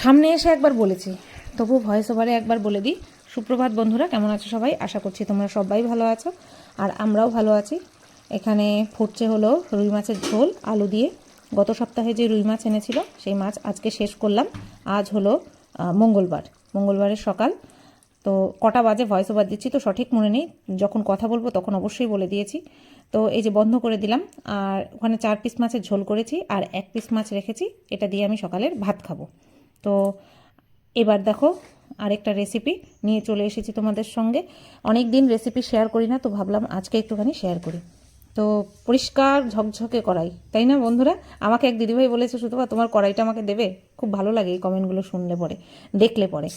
সামনে এসে একবার বলেছি। তবু ভয়েস ওভারে একবার বলে দিই। সুপ্রভাত বন্ধুরা, কেমন আছো সবাই? আশা করছি তোমরা সবাই ভালো আছো। আর আমরাও ভালো আছি। এখানে ফুটছে হলো রুই মাছের ঝোল, আলু দিয়ে। গত সপ্তাহে যে রুই মাছ এনেছিল, সেই মাছ আজকে শেষ করলাম। আজ হলো মঙ্গলবার। মঙ্গলবারের সকাল। তো কটা বাজে ভয়েস ওভার দিচ্ছি তো সঠিক মনে নেই। যখন কথা বলব তখন অবশ্যই বলে দিয়েছি। তো এই যে বন্ধ করে দিলাম, আর ওখানে চার পিস মাছের ঝোল করেছি, আর এক পিস মাছ রেখেছি। এটা দিয়ে আমি সকালের ভাত খাব। তো এবার দেখো আরেকটা রেসিপি নিয়ে চলে এসেছি তোমাদের সঙ্গে। অনেক দিন রেসিপি শেয়ার করি না তো ভাবলাম আজকে একটুখানি শেয়ার করি। তো পরিষ্কার ঝকঝকে কড়াই তাই না বন্ধুরা? আমাকে এক দিদিভাই বলেছে শুধু তোমার কড়াইটা আমাকে দেবে? খুব ভালো লাগে এই কমেন্টগুলো শুনলে পরে দেখলে পরে।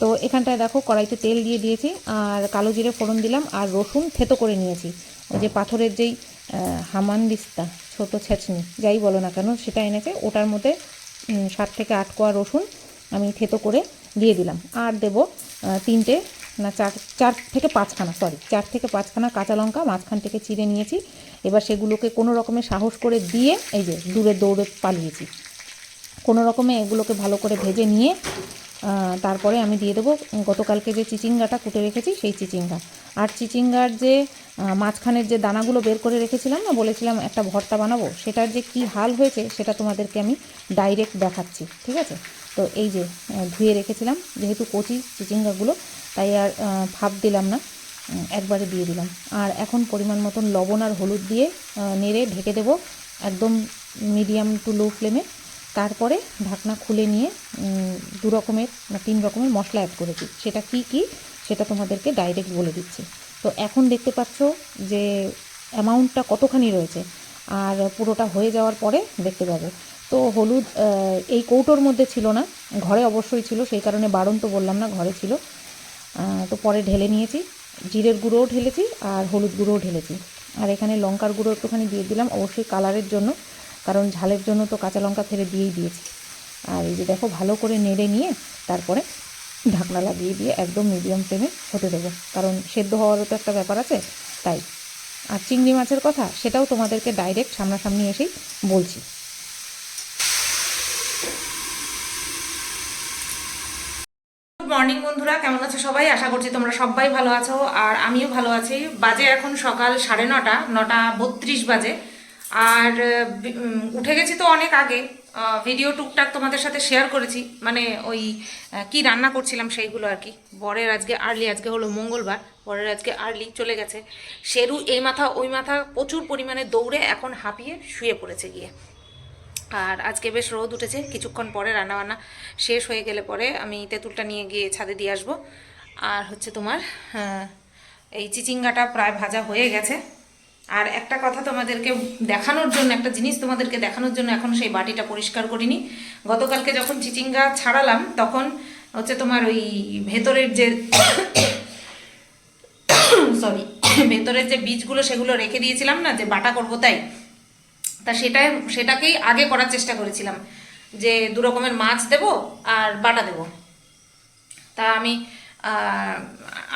তো এখানটায় দেখো কড়াইতে তেল দিয়ে দিয়েছি আর কালো জিরে ফোড়ন দিলাম আর রসুন থেতো করে নিয়েছি। ওই যে পাথরের যেই আহ, হামান দিস্তা ছোটো ছেঁচনি যাই বলো না কেন সেটা এনেছে ওটার মধ্যে সাত থেকে আট কোয়া রসুন আমি থেতো করে দিয়ে দিলাম। আর দেব তিনটে, না, চার চার থেকে পাঁচখানা সরি চার থেকে পাঁচখানা কাঁচা লঙ্কা, মাঝখান থেকে চিড়ে নিয়েছি। এবার সেগুলোকে কোনো রকমে সাহস করে দিয়ে, এই যে দূরে দৌড়ে পালিয়েছি। কোনো রকমে এগুলোকে ভালো করে ভেজে নিয়ে তারপরে আমি দিয়ে দেবো গতকালকে যে চিচিঙ্গাটা কুটে রেখেছি সেই চিচিঙ্গা। আর চিচিঙ্গার যে মাঝখানের যে দানাগুলো বের করে রেখেছিলাম না, বলেছিলাম একটা ভর্তা বানাবো, সেটার যে কি হাল হয়েছে সেটা তোমাদেরকে আমি ডাইরেক্ট দেখাচ্ছি, ঠিক আছে? তো এই যে ধুয়ে রেখেছিলাম, যেহেতু কচি চিচিঙ্গাগুলো, তাই আর ভাপ দিলাম না একবারে দিয়ে দিলাম। আর এখন পরিমাণ মতন লবণ আর হলুদ দিয়ে নেড়ে ঢেকে দেবো, একদম মিডিয়াম টু লো ফ্লেমে তারপরে ঢাকনা খুলে নিয়ে দু রকমের তিন রকমের মশলা অ্যাড করেছি সেটা কি কি, সেটা তোমাদেরকে ডাইরেক্ট বলে দিচ্ছি। তো এখন দেখতে পাচ্ছ যে অ্যামাউন্টটা কতখানি রয়েছে আর পুরোটা হয়ে যাওয়ার পরে দেখতে পাবে। তো হলুদ এই কৌটোর মধ্যে ছিল না, ঘরে অবশ্যই ছিল, সেই কারণে বারণ তো বললাম না, ঘরে ছিল। তো পরে ঢেলে নিয়েছি, জিরের গুঁড়োও ঢেলেছি আর হলুদ গুঁড়োও ঢেলেছি। আর এখানে লঙ্কার গুঁড়ো একটুখানি দিয়ে দিলাম, অবশ্যই কালারের জন্য। কারণ ঝালের জন্য তো কাঁচা লঙ্কা ফেলে দিয়েই দিয়েছি। আর এই যে দেখো, ভালো করে নেড়ে নিয়ে তারপরে ঢাকনা লাগিয়ে দিয়ে একদম মিডিয়াম ফ্লেমে হতে দেবো। কারণ সেদ্ধ হওয়ারও তো একটা ব্যাপার আছে, তাই। আর চিংড়ি মাছের কথা, সেটাও তোমাদেরকে ডাইরেক্ট সামনাসামনি এসেই বলছি। মর্নিং বন্ধুরা, কেমন আছো সবাই? আশা করছি তোমরা সবাই ভালো আছো। আর আমিও ভালো আছি। বাজে এখন সকাল সাড়ে নটা নটা বত্রিশ বাজে। আর উঠে গেছি তো অনেক আগে। ভিডিও টুকটাক তোমাদের সাথে শেয়ার করেছি। মানে ওই কি রান্না করছিলাম সেইগুলো আর কি। বরের আজকে আর্লি আজকে হলো মঙ্গলবার। বরের আজকে আর্লি চলে গেছে। শেরু এই মাথা, ওই মাথা প্রচুর পরিমাণে দৌড়ে এখন হাঁপিয়ে শুয়ে পড়েছে গিয়ে। আর আজকে বেশ রোদ উঠেছে। কিছুক্ষণ পরে রান্নাবান্না শেষ হয়ে গেলে পরে আমি তেঁতুলটা নিয়ে গিয়ে ছাদে দিয়ে আসব। আর হচ্ছে তোমার এই চিচিঙ্গাটা প্রায় ভাজা হয়ে গেছে। আর একটা কথা তোমাদেরকে দেখানোর জন্য, একটা জিনিস তোমাদেরকে দেখানোর জন্য এখন সেই বাটিটা পরিষ্কার করিনি। গতকালকে যখন চিচিঙ্গা ছাড়ালাম, তখন হচ্ছে তোমার ওই ভেতরের যে সরি ভেতরের যে বীজগুলো সেগুলো রেখে দিয়েছিলাম না, যে বাটা করব তাই, তা সেটাই, সেটাকেই আগে করার চেষ্টা করেছিলাম, যে দু রকমের মাছ দেব আর বাটা দেব। তা আমি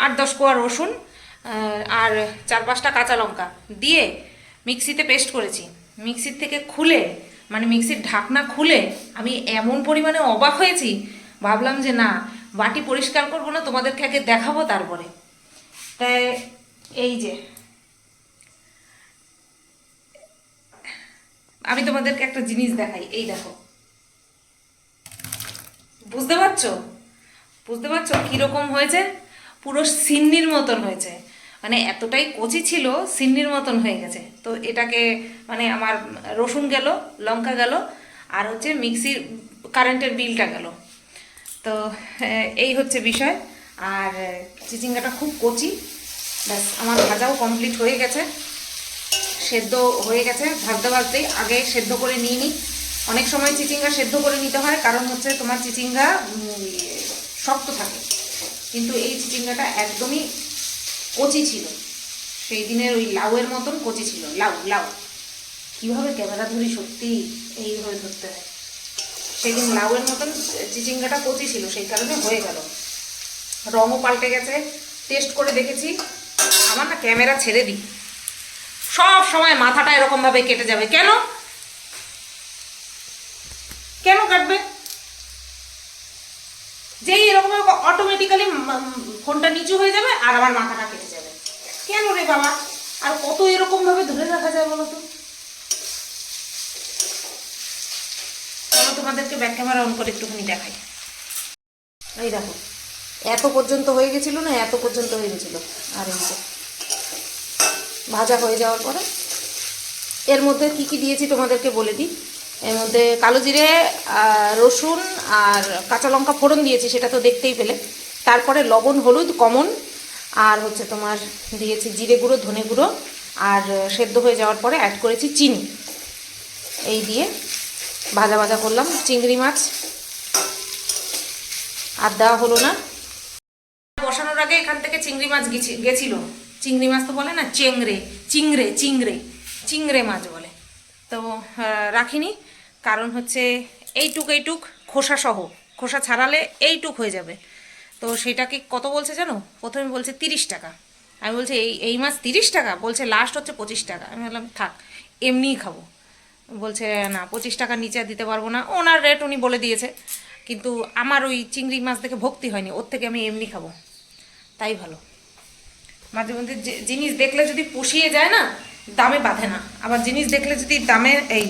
আট দশ কোয়া রসুন আর চার পাঁচটা কাঁচা লঙ্কা দিয়ে মিক্সিতে পেস্ট করেছি। মিক্সির থেকে খুলে মানে মিক্সির ঢাকনা খুলে আমি এমন পরিমাণে অবাক হয়েছি, ভাবলাম যে না, বাটি পরিষ্কার করব না, তোমাদেরকে আগে দেখাবো তারপরে। তাই এই যে, আমি তোমাদেরকে একটা জিনিস দেখাই, এই দেখো। বুঝতে পারছ? বুঝতে পারছ কীরকম হয়েছে? পুরো সিন্নির মতন হয়েছে। মানে এতটাই কচি ছিল সিন্নির মতন হয়ে গেছে। তো এটাকে মানে আমার রসুন গেল লঙ্কা গেল আর হচ্ছে মিক্সির কারেন্টের বিলটা গেল। তো এই হচ্ছে বিষয়। আর চিচিঙ্গাটা খুব কচি। ব্যাস আমার ভাজাও কমপ্লিট হয়ে গেছে। সেদ্ধ হয়ে গেছে। ভাজতে ভাজতেই আগে সেদ্ধ করে নিয়ে নিই। অনেক সময় চিচিঙ্গা সেদ্ধ করে নিতে হয় কারণ হচ্ছে তোমার চিচিঙ্গা ইয়ে, শক্ত থাকে। কিন্তু এই চিচিঙ্গাটা একদমই কচি ছিল। সেই দিনের ওই লাউয়ের মতন কচি ছিল। লাউ লাউ। কীভাবে ক্যামেরা ধরি সত্যি এইভাবে ধরতে হয়? সেদিন লাউয়ের মতন চিচিঙ্গাটা কচি ছিল, সেই কারণে হয়ে গেল। রঙও পাল্টে গেছে। টেস্ট করে দেখেছি। আমার না ক্যামেরা ছেড়ে দিই। সব সময় মাথাটা এরকমভাবে কেটে যাবে। কেন? কেন কাটবে? যেই এরকম অটোমেটিক্যালি ফোনটা নিচু হয়ে যাবে আর আমার মাথাটা কেটে যাবে। কেন রে বাবা? আর কত এরকম ভাবে ধরে রাখা যায় বলো তো? তোমাদেরকে ব্যাক ক্যামেরা অন করে একটুখানি দেখাই। এই দেখো, এত পর্যন্ত হয়ে গেছিল না, এত পর্যন্ত হয়ে গেছিল। আর এই ভাজা হয়ে যাওয়ার পরে এর মধ্যে কি কি দিয়েছি তোমাদেরকে বলে দিই। এর মধ্যে কালো জিরে রসুন আর কাঁচা লঙ্কা ফোড়ন দিয়েছি, সেটা তো দেখতেই পেলে। তারপরে লবণ, হলুদ, কমন, আর হচ্ছে তোমার দিয়েছি জিরে গুঁড়ো, ধনে গুঁড়ো, আর সেদ্ধ হয়ে যাওয়ার পরে অ্যাড করেছি চিনি। এই দিয়ে ভাজা ভাজা করলাম, চিংড়ি মাছ। আর দেওয়া হলো না। বসানোর আগে এখান থেকে চিংড়ি মাছ গেছি- গেছিল। চিংড়ি মাছ তো বলে না, চেংড়ে, চিংড়ে চিংড়ে চিংড়ে মাছ বলে। তো রাখিনি। কারণ হচ্ছে এইটুক এইটুক খোসা সহ খোসা ছাড়ালে এইটুক হয়ে যাবে। তো সেটাকে কত বলছে জানো? প্রথমে বলছে তিরিশ টাকা। আমি বলছি, এই এই মাছ তিরিশ টাকা? বলছে লাস্ট হচ্ছে পঁচিশ টাকা। আমি বললাম, থাক, এমনিই খাব। বলছে, না, পঁচিশ টাকার নিচে দিতে পারব না। ওনার রেট উনি বলে দিয়েছে। কিন্তু আমার ওই চিংড়ি মাছ দেখে ভক্তি হয়নি। ওর থেকে আমি এমনি খাব। তাই ভালো। মাঝে মধ্যে জিনিস দেখলে যদি পুষিয়ে যায় না দামে বাঁধে না। আবার জিনিস দেখলে যদি দামে এই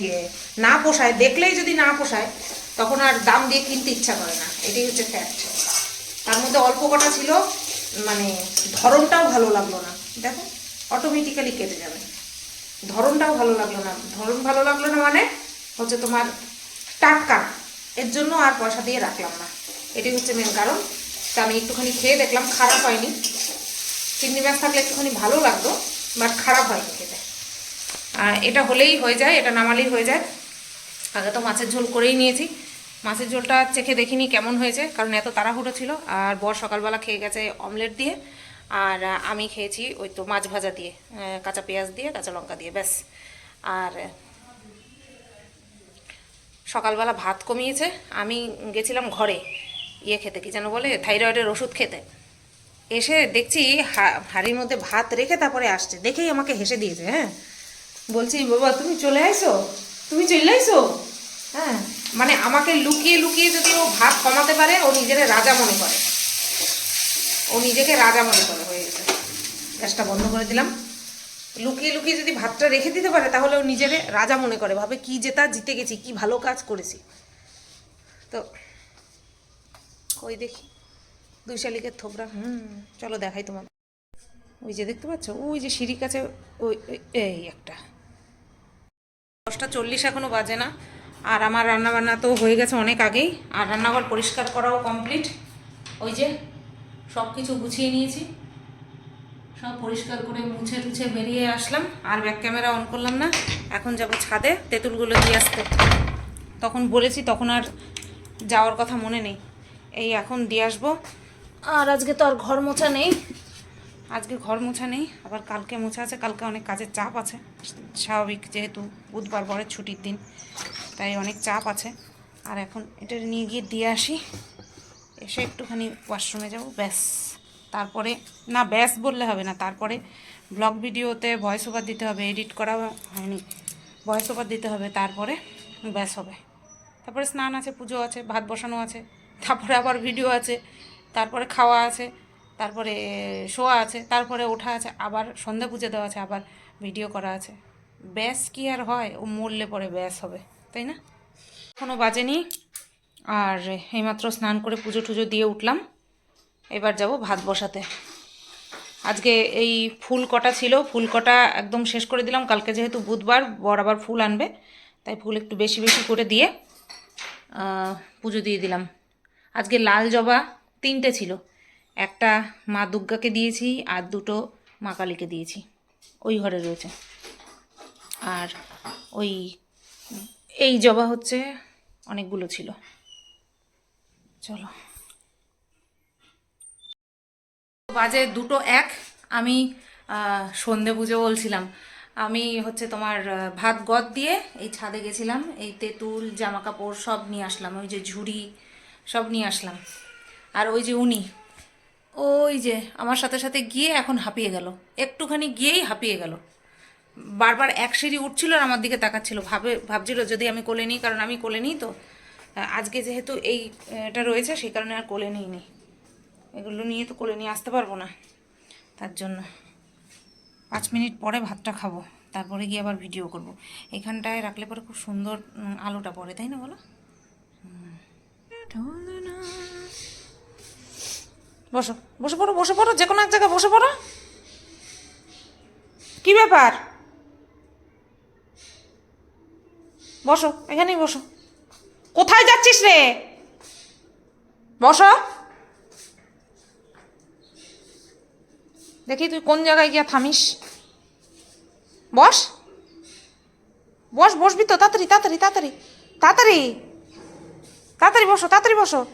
না পোষায়, দেখলেই যদি না পোষায়, তখন আর দাম দিয়ে কিনতে ইচ্ছা করে না। এটাই হচ্ছে ফ্যাক্ট তার মধ্যে অল্প কটা ছিল মানে ধরনটাও ভালো লাগল না। দেখো অটোমেটিক্যালি কেটে যাবে। ধরনটাও ভালো লাগল না। ধরন ভালো লাগল না মানে হচ্ছে তোমার টাটকা এর জন্য আর পয়সা দিয়ে রাখলাম না। এটাই হচ্ছে মেন কারণ। তা আমি একটুখানি খেয়ে দেখলাম, খারাপ হয়নি। চিংড়ি মাছ থাকলে একটুখানি ভালো লাগতো বাট খারাপ হয়নি খেতে। এটা হলেই হয়ে যায়, এটা নামালেই হয়ে যায়। আগে তো মাছের ঝোল করেই নিয়েছি। মাছের ঝোলটা চেখে দেখিনি কেমন হয়েছে, কারণ এত তাড়াহুড়ো ছিল, আর বর সকালবেলা খেয়ে গেছে অমলেট দিয়ে, আর আমি খেয়েছি ওই তো মাছ ভাজা দিয়ে কাঁচা পেঁয়াজ দিয়ে, কাঁচা লঙ্কা দিয়ে, ব্যাস। আর সকালবেলা ভাত কমিয়েছে, আমি গেছিলাম ঘরে ইয়ে খেতে, কি যেন বলে, থাইরয়েডের ওষুধ খেতে। এসে দেখছি হাঁড়ির মধ্যে ভাত রেখে তারপরে আসছে, দেখেই আমাকে হেসে দিয়েছে হ্যাঁ। বলছি, বাবা, তুমি চলে আইসো? তুমি চলে আইসো? হ্যাঁ মানে আমাকে লুকিয়ে লুকিয়ে যদি ও ভাত কমাতে পারে, ও নিজের রাজা মনে করে। ও নিজেকে রাজা মনে করে হয়ে গেছে। গ্যাসটা বন্ধ করে দিলাম। লুকিয়ে লুকিয়ে যদি ভাতটা রেখে দিতে পারে, তাহলে ও নিজের রাজা মনে করে। ভাবে কি জেতা জিতে গেছি, কি ভালো কাজ করেছি। তো, ওই দেখি, দুই শালিকের থোবরা। হুম, চলো দেখাই তোমার। ওই যে দেখতে পাচ্ছ? ওই যে সিঁড়ির কাছে ওই- এই একটা। দশটা চল্লিশ এখনও বাজে না। আর আমার রান্নাবান্না তো হয়ে গেছে অনেক আগেই। আর রান্নাঘর পরিষ্কার করাও কমপ্লিট। ওই যে সব কিছু গুছিয়ে নিয়েছি। সব পরিষ্কার করে মুছে টুছে বেরিয়ে আসলাম। আর ব্যাক ক্যামেরা অন করলাম না। এখন যাব ছাদে তেঁতুলগুলো দিয়ে আসতে। তখন বলেছি, তখন আর যাওয়ার কথা মনে নেই। এই এখন দিয়ে আসব। আর আজকে তো আর ঘর মোছা নেই। আজকে ঘর মোছা নেই, আবার কালকে মোছা আছে, কালকে অনেক কাজের চাপ আছে। স্বাভাবিক যেহেতু বুধবার পরের ছুটির দিন, তাই অনেক চাপ আছে। আর এখন এটা নিয়ে গিয়ে দিয়ে আসি, এসে একটুখানি ওয়াশরুমে যাব, ব্যাস। তারপরে, না ব্যাস বললে হবে না, তারপরে ব্লগ ভিডিওতে ভয়েস ওভার দিতে হবে এডিট করা হয়নি ভয়েস ওভার দিতে হবে, তারপরে ব্যাস হবে। তারপরে স্নান আছে, পুজো আছে, ভাত বসানো আছে, তারপরে আবার ভিডিও আছে, তারপরে খাওয়া আছে তারপরে শোয়া আছে, তারপরে ওঠা আছে, আবার সন্ধ্যা পুজো দেওয়া আছে, আবার ভিডিও করা আছে। ব্যাস কি আর হয়? ও মরলে পরে ব্যাস হবে, তাই না? এখনও বাজেনি, আর এইমাত্র স্নান করে পুজো টুজো দিয়ে উঠলাম। এবার যাব ভাত বসাতে। আজকে এই ফুল কটা ছিল, ফুল কটা একদম শেষ করে দিলাম। কালকে যেহেতু বুধবার, বর আবার ফুল আনবে, তাই ফুল একটু বেশি বেশি করে দিয়ে পুজো দিয়ে দিলাম। আজকে লাল জবা তিনটে ছিল। একটা মা দুর্গাকে দিয়েছি আর দুটো মা কালীকে দিয়েছি। ওই ঘরে রয়েছে। আর ওই, এই জবা হচ্ছে অনেকগুলো ছিল। চলো। বাজে দুটো এক। আমি সন্ধে পুজো বলছিলাম। আমি হচ্ছে তোমার ভাত গদ দিয়ে এই ছাদে গেছিলাম। এই তেঁতুল জামা কাপড় সব নিয়ে আসলাম। ওই যে ঝুড়ি সব নিয়ে আসলাম। আর ওই যে উনি ওই যে, আমার সাথে সাথে গিয়ে এখন হাঁপিয়ে গেল। একটুখানি গিয়েই হাঁপিয়ে গেল। বারবার এক সিঁড়ি উঠছিল আর আমার দিকে তাকাচ্ছিল। ভাবে, ভাবছিল যদি আমি কোলে নিই, কারণ আমি কোলে নিই তো। আজকে যেহেতু এই, এটা রয়েছে, সেই কারণে আর কোলে নিইনি। এগুলো নিয়ে তো কোলে নিয়ে আসতে পারব না। তার জন্য পাঁচ মিনিট পরে ভাতটা খাব। তারপরে গিয়ে আবার ভিডিও করব। এখানটায় রাখলে পরে খুব সুন্দর আলোটা পড়ে, তাই না বলো। বসো, বসে পড়ো বসে পড়ো, যে কোনো এক জায়গায় বসে পড়ো। কি ব্যাপার? বসো, এখানেই বসো। কোথায় যাচ্ছিস রে? বসো। দেখি তুই কোন জায়গায় গিয়া থামিস। বস। বস, বসবি তো, তাড়াতাড়ি তাড়াতাড়ি তাড়াতাড়ি। তাড়াতাড়ি। তাড়াতাড়ি বসো তাড়াতাড়ি বসো।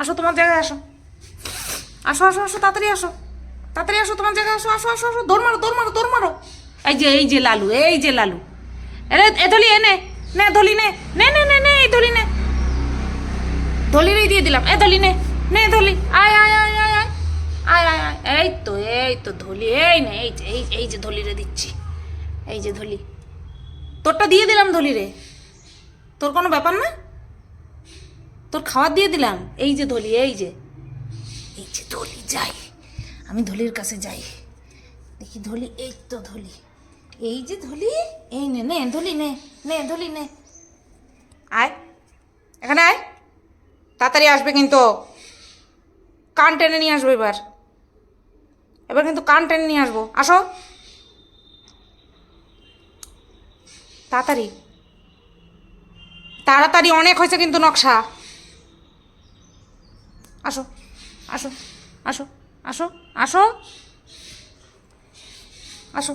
আসো তোমার জায়গায় আসো। আসো আসো আসো, তাড়াতাড়ি আসো। তাড়াতাড়ি আসো তোমার জায়গায় আসো আসো আসো আসো, দৌড় মারো দৌড় মারো দৌড় মারো। এই যে এই যে লালু, এই যে লালু। এরে, এ ধলি, এ নে ধলি, নে নে নে নে নে, এই ধলি, নে। ধলিরই দিয়ে দিলাম, এ ধলি, নে নে, ধলি। আয় আয় আয় আয় আয়। আয় আয় আয়, এই তো এই তো ধলি, এই নে, এই যে, এই এই যে ধলিরে দিচ্ছি। এই যে ধলি। তোরটা দিয়ে দিলাম ধলিরে। তোর কোনো ব্যাপার না? তোর খাবার দিয়ে দিলাম। এই যে ধলি, এই যে। এই যে ধলি, যাই। আমি ধলির কাছে যাই। দেখি ধলি, এই তো ধলি। এই যে ধলি, এই নে নে, ধলি নে নে, ধলি নে। আয়, এখানে আয়। তাড়াতাড়ি আসবে কিন্তু। কান টেনে নিয়ে আসব এবার। এবার কিন্তু কান টেনে নিয়ে আসব। আসো। তাড়াতাড়ি। তাড়াতাড়ি, অনেক হয়েছে কিন্তু নকশা। আসো আসো আসো আসো আসো আসো।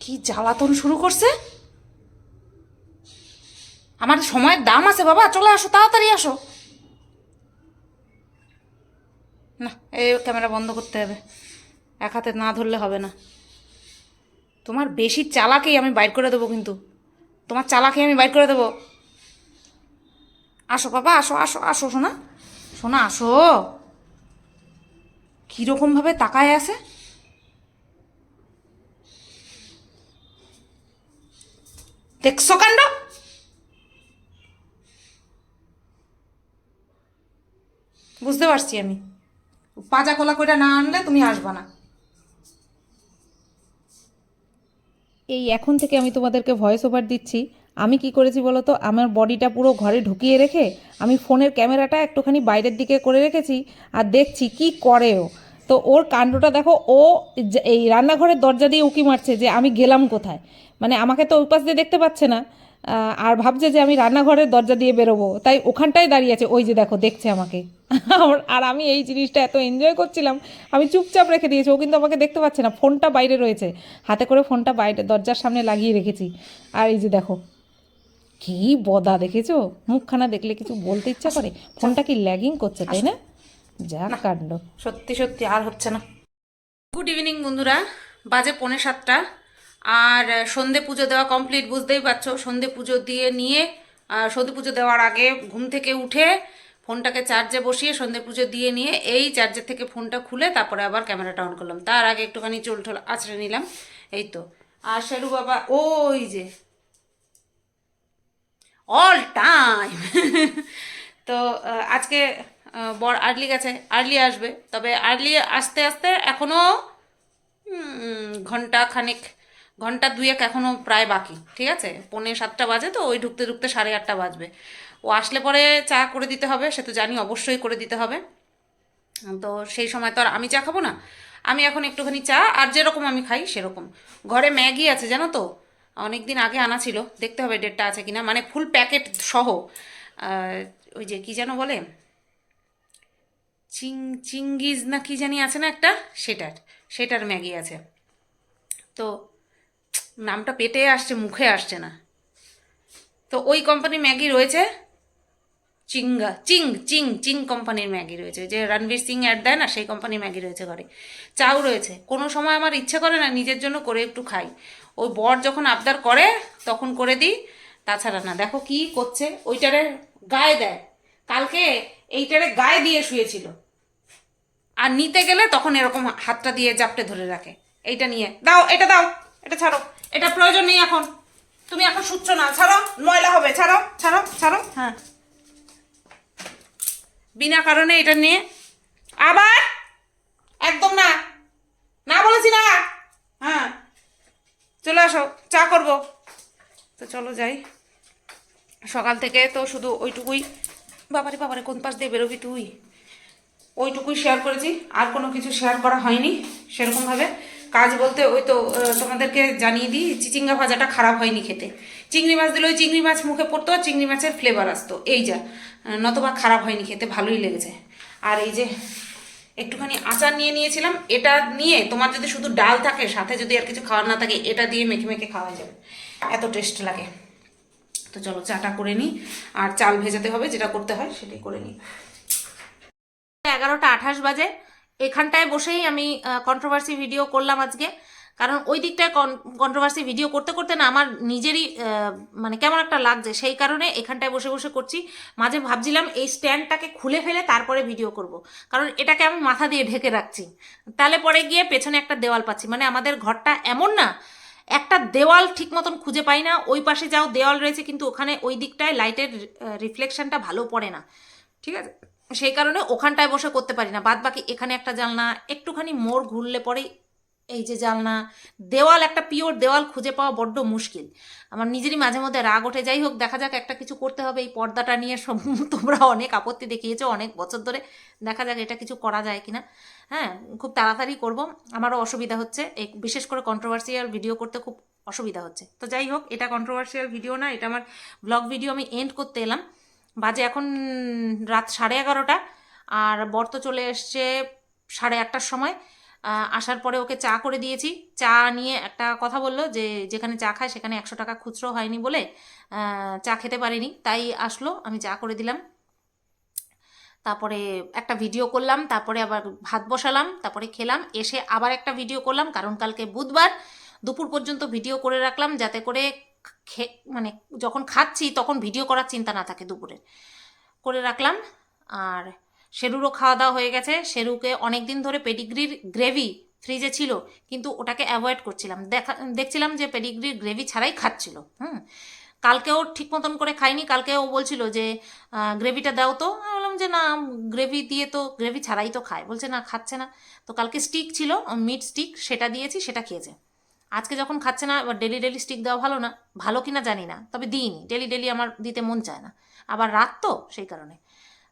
কি জ্বালাতন শুরু করছে? আমার সময়ের দাম আছে বাবা, চলে আসো, তাড়াতাড়ি আসো। না, এই ক্যামেরা বন্ধ করতে হবে। এক হাতে না ধরলে হবে না। তোমার বেশি চালাকেই আমি বাইর করে দেবো কিন্তু। তোমার চালাকেই আমি বাইর করে দেবো। আসো বাবা, আসো আসো আসো শোনা শোনা আসো। কীরকম ভাবে তাকায় আছে? দেখছ কাণ্ড? বুঝতে পারছি আমি। পাজা কলা কইটা না আনলে তুমি আসবা না। এই এখন থেকে আমি তোমাদেরকে ভয়েস ওভার দিচ্ছি। আমি কি করেছি বলো তো? আমার বডিটা পুরো ঘরে ঢুকিয়ে রেখে আমি ফোনের ক্যামেরাটা একটুখানি বাইরের দিকে করে রেখেছি আর দেখছি কি করে ও। তো ওর কাণ্ডটা দেখো, ও এই রান্নাঘরের দরজা দিয়ে উঁকি মারছে যে আমি গেলাম কোথায়? মানে আমাকে তো ওই পাশ দিয়ে দেখতে পাচ্ছে না। আর ভাবছে যে আমি রান্নাঘরের দরজা দিয়ে বেরোবো। তাই ওখানটায় দাঁড়িয়ে আছে। ওই যে দেখো দেখছে আমাকে। আর আমি এই জিনিসটা এত এনজয় করছিলাম। আমি চুপচাপ রেখে দিয়েছি। ও কিন্তু আমাকে দেখতে পাচ্ছে না। ফোনটা বাইরে রয়েছে। হাতে করে ফোনটা বাইরে দরজার সামনে লাগিয়ে রেখেছি। আর এই যে দেখো কি বদা দেখেছ? মুখখানা দেখলে কিছু বলতে ইচ্ছা করে? ফোনটা কি ল্যাগিং করছে তাই না? যা কাণ্ড। সত্যি সত্যি আর হচ্ছে না। গুড ইভিনিং বন্ধুরা। বাজে পৌনে সাতটা। আর সন্ধে পুজো দেওয়া কমপ্লিট বুঝতেই পারছ, সন্ধে পুজো দিয়ে নিয়ে সন্ধে পুজো দেওয়ার আগে ঘুম থেকে উঠে ফোনটাকে চার্জে বসিয়ে সন্ধে পুজো দিয়ে নিয়ে এই চার্জার থেকে ফোনটা খুলে তারপরে আবার ক্যামেরাটা অন করলাম। তার আগে একটুখানি চুল ঠোল আছড়ে নিলাম, এই তো। আর শেরু বাবা, ওই যে অল টাইম তো আজকে বর আর্লি গেছে আর্লি আসবে। তবে আর্লি আসতে আসতে এখনও ঘণ্টা খানিক ঘণ্টা দুয়েক এখনও প্রায় বাকি, ঠিক আছে? পৌনে সাতটা বাজে তো, ওই ঢুকতে ঢুকতে সাড়ে আটটা বাজবে। ও আসলে পরে চা করে দিতে হবে, সে তো জানি অবশ্যই করে দিতে হবে। তো সেই সময় তো আর আমি চা খাব না। আমি এখন একটুখানি চা, আর যেরকম আমি খাই সেরকম। ঘরে ম্যাগি আছে, জানো তো? অনেক দিন আগে আনা ছিল, দেখতে হবে ডেটটা আছে কিনা। মানে ফুল প্যাকেট সহ ওই যে কি যেন বলে? চিং চিঙ্গিজ না কি জানি আছে না একটা? সেটার সেটার ম্যাগি আছে। তো নামটা পেটে আসছে, মুখে আসছে না। তো ওই কোম্পানির ম্যাগি রয়েছে চিঙ্গা চিং চিং চিং কোম্পানির ম্যাগি রয়েছে। যে রণবীর সিং অ্যাড দেয় না, সেই কোম্পানির ম্যাগি রয়েছে ঘরে। চাও রয়েছে। কোনো সময় আমার ইচ্ছে করে না নিজের জন্য করে একটু খাই। ওই বর যখন আবদার করে, তখন করে দিই। তাছাড়া না, দেখো কি করছে, ওইটারে গায়ে দেয়। কালকে এইটারে গায়ে দিয়ে শুয়েছিল। আর নিতে গেলে তখন এরকম হাতটা দিয়ে জাপটে ধরে রাখে। এইটা নিয়ে, দাও, এটা দাও। এটা ছাড়ো। এটা প্রয়োজন নেই এখন। তুমি এখন শুচ্ছ না। ছাড়ো। ময়লা হবে। ছাড়ো। ছাড়ো। ছাড়ো। হ্যাঁ। বিনা কারণে এটা নিয়ে আবার একদম না। না বলেছি না। হ্যাঁ। চলে আসো। চা করব। তো চলো যাই। সকাল থেকে তো শুধু ওইটুকুই। বাবারে বাবারে, কোন পাশ দিয়ে বেরোবি তুই? ওইটুকুই শেয়ার করেছি। আর কোনো কিছু শেয়ার করা হয়নি সেরকমভাবে। কাজ বলতে ওই তো তোমাদেরকে জানিয়ে দিই, চিচিঙ্গা ভাজাটা খারাপ হয়নি খেতে। চিংড়ি মাছ দিলে ওই চিংড়ি মাছ মুখে পড়তো, আর চিংড়ি মাছের ফ্লেভার আসতো। এই যা নতবা খারাপ হয়নি খেতে, ভালোই লেগেছে। আর এই যে, একটুখানি আচার নিয়ে নিয়েছিলাম, এটা নিয়ে তোমার যদি শুধু ডাল থাকে, সাথে যদি আর কিছু খাওয়ার না থাকে, এটা দিয়ে মেখে মেখে খাওয়া যাবে। এত টেস্ট লাগে। তো চলো, চাটা করে নিই, আর চাল ভেজাতে হবে, যেটা করতে হয়, সেটাই করে নিই। এগারোটা আঠাশ বাজে এখানটায় বসেই আমি কন্ট্রোভার্সি ভিডিও করলাম আজকে। কারণ ওই দিকটায় কন্ট্রোভার্সি ভিডিও করতে করতে না আমার নিজেরই মানে কেমন একটা লাগছে। সেই কারণে এখানটায় বসে বসে করছি। মাঝে ভাবছিলাম এই স্ট্যান্ডটাকে খুলে ফেলে তারপরে ভিডিও করব। কারণ এটাকে আমি মাথা দিয়ে ঢেকে রাখছি। তাহলে পরে গিয়ে পেছনে একটা দেওয়াল পাচ্ছি। মানে আমাদের ঘরটা এমন না, একটা দেওয়াল ঠিক মতন খুঁজে পাই না। ওই পাশে যাও দেওয়াল রয়েছে, কিন্তু ওখানে ওই দিকটায় লাইটের রিফ্লেকশনটা ভালো পড়ে না। ঠিক আছে? সেই কারণে ওখানটায় বসে করতে পারি না। বাদ বাকি এখানে একটা জানলা, একটুখানি মোড় ঘুরলে পরেই এই যে জানলা, দেওয়াল, একটা পিওর দেওয়াল খুঁজে পাওয়া বড্ড মুশকিল। আমার নিজেরই মাঝে মধ্যে রাগ ওঠে। যাই হোক, দেখা যাক একটা কিছু করতে হবে। এই পর্দাটা নিয়ে সব তোমরা অনেক আপত্তি দেখিয়েছো অনেক বছর ধরে। দেখা যাক এটা কিছু করা যায় কিনা। হ্যাঁ খুব তাড়াতাড়ি করব। আমারও অসুবিধা হচ্ছে। এই বিশেষ করে কন্ট্রোভার্সিয়াল ভিডিও করতে খুব অসুবিধা হচ্ছে। তো যাই হোক, এটা কন্ট্রোভার্সিয়াল ভিডিও না, এটা আমার ব্লগ ভিডিও আমি এন্ড করতে এলাম। বাজে এখন রাত সাড়ে এগারোটা, আর বর তো চলে এসছে সাড়ে আটটার সময়। আসার পরে ওকে চা করে দিয়েছি। চা নিয়ে একটা কথা বলল যে, যেখানে চা খায় সেখানে একশো টাকা খুচরো হয়নি বলে চা খেতে পারিনি। তাই আসলো, আমি চা করে দিলাম। তারপরে একটা ভিডিও করলাম, তারপরে আবার ভাত বসালাম, তারপরে খেলাম। এসে আবার একটা ভিডিও করলাম, কারণ কালকে বুধবার দুপুর পর্যন্ত ভিডিও করে রাখলাম, যাতে করে মানে যখন খাচ্ছি তখন ভিডিও করার চিন্তা না থাকে দুপুরে। করে রাখলাম, আর শেরুরও খাওয়া দাওয়া হয়ে গেছে। শেরুকে অনেক দিন ধরে পেডিগ্রির গ্রেভি ফ্রিজে ছিল, কিন্তু ওটাকে অ্যাভয়েড করছিলাম। দেখা, দেখছিলাম যে পেডিগ্রির গ্রেভি ছাড়াই খাচ্ছিল, হুম। কালকেও ঠিক মতন করে খাইনি কালকে ও বলছিল যে গ্রেভিটা দাও তো। আমি বললাম যে, না, গ্রেভি দিয়ে তো, গ্রেভি ছাড়াই তো খায়। বলছে, না, খাচ্ছে না। তো কালকে স্টিক ছিল, মিট স্টিক, সেটা দিয়েছি, সেটা খেয়েছে। আজকে যখন খাচ্ছে না ডেলি ডেলি স্টিক দেওয়া ভালো না, ভালো কিনা জানি না, তবে দিইনি। ডেলি ডেলি আমার দিতে মন চায় না। আবার রাত তো, সেই কারণে।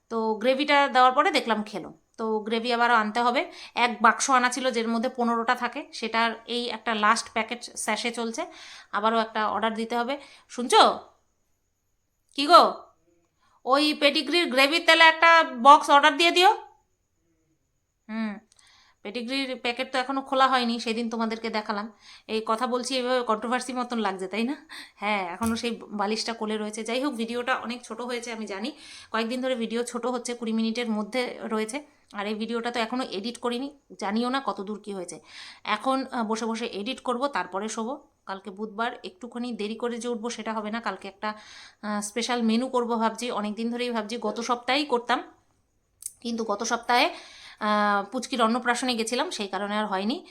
তো গ্রেভিটা দেওয়ার পরে দেখলাম খেলো। তো গ্রেভি আবারও আনতে হবে। এক বাক্স আনা ছিল যের মধ্যে পনেরোটা থাকে, সেটার এই একটা লাস্ট প্যাকেট স্যাশে চলছে। আবারও একটা অর্ডার দিতে হবে। শুনছো? কি গো? ওই পেডিগ্রির গ্রেভির তেলে একটা বক্স অর্ডার দিয়ে দিও। হুম। পেডিগ্রির প্যাকেট তো এখনও খোলা হয়নি, সেদিন তোমাদেরকে দেখালাম। এই কথা বলছি এভাবে কন্ট্রোভার্সি মতন লাগছে, তাই না? হ্যাঁ এখনও সেই বালিশটা কোলে রয়েছে। যাই হোক, ভিডিওটা অনেক ছোট হয়েছে, আমি জানি। কয়েকদিন ধরে ভিডিও ছোট হচ্ছে, কুড়ি মিনিটের মধ্যে রয়েছে। আর এই ভিডিওটা তো এখনও এডিট করিনি, জানিও না কত দূর কী হয়েছে। এখন বসে বসে এডিট করব, তারপরে শোবো। কালকে বুধবার, একটুখানি দেরি করে যে উঠবো সেটা হবে না। কালকে একটা স্পেশাল মেনু করব ভাবছি। অনেক দিন ধরেই ভাবছি, গত সপ্তাহেই করতাম। কিন্তু গত সপ্তাহে পুচকির অন্নপ্রাশনে গেছিলাম, সেই কারণে আর হয়নি।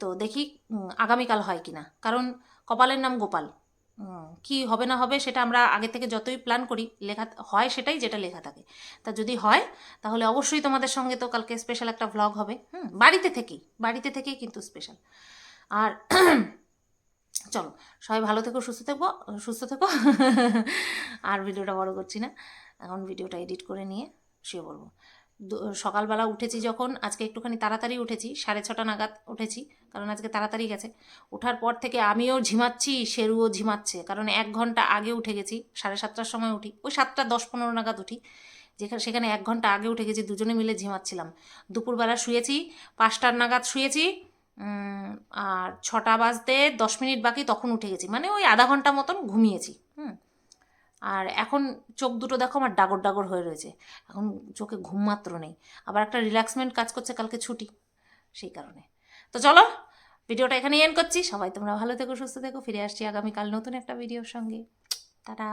তো দেখি আগামীকাল হয় কি না কারণ কপালের নাম গোপাল। কি হবে না হবে সেটা আমরা আগে থেকে যতই প্ল্যান করি, লেখা হয় সেটাই যেটা লেখা থাকে। তা যদি হয়, তাহলে অবশ্যই তোমাদের সঙ্গে তো কালকে স্পেশাল একটা ভ্লগ হবে। হুম, বাড়িতে থেকেই বাড়িতে থেকেই কিন্তু স্পেশাল আর চলো, সবাই ভালো থেকো, সুস্থ থেকো সুস্থ থেকো। আর ভিডিওটা বড় করছি না। এখন ভিডিওটা এডিট করে নিয়ে শুয়ে দু- সকালবেলা উঠেছি যখন, আজকে একটুখানি তাড়াতাড়ি উঠেছি, সাড়ে ছটা নাগাদ উঠেছি, কারণ আজকে তাড়াতাড়ি গেছে। ওঠার পর থেকে আমিও ঝিমাচ্ছি, শেরুও ঝিমাচ্ছে, কারণ এক ঘণ্টা আগে উঠে গেছি, সাড়ে সাতটার সময় উঠি, ওই সাতটা দশ পনেরো নাগাদ উঠি, যেখানে, সেখানে এক ঘণ্টা আগে উঠে গেছি, দুজনে মিলে ঝিমাচ্ছিলাম। দুপুরবেলা শুয়েছি, পাঁচটার নাগাদ শুয়েছি আর ছটা বাজতে দশ মিনিট বাকি, তখন উঠে গেছি মানে ওই আধা ঘণ্টা মতন ঘুমিয়েছি। আর এখন চোখ দুটো দেখো আমার ডাগর ডাগর হয়ে রয়েছে। এখন চোখে ঘুম মাত্র নেই। আবার একটা রিল্যাক্সমেন্ট কাজ করছে, কালকে ছুটি। সেই কারণে। তো চলো, ভিডিওটা এখানে এন করছি। সবাই তোমরা ভালো থেকো, সুস্থ থেকো। ফিরে আসছি আগামীকাল নতুন একটা ভিডিওর সঙ্গে। টাটা!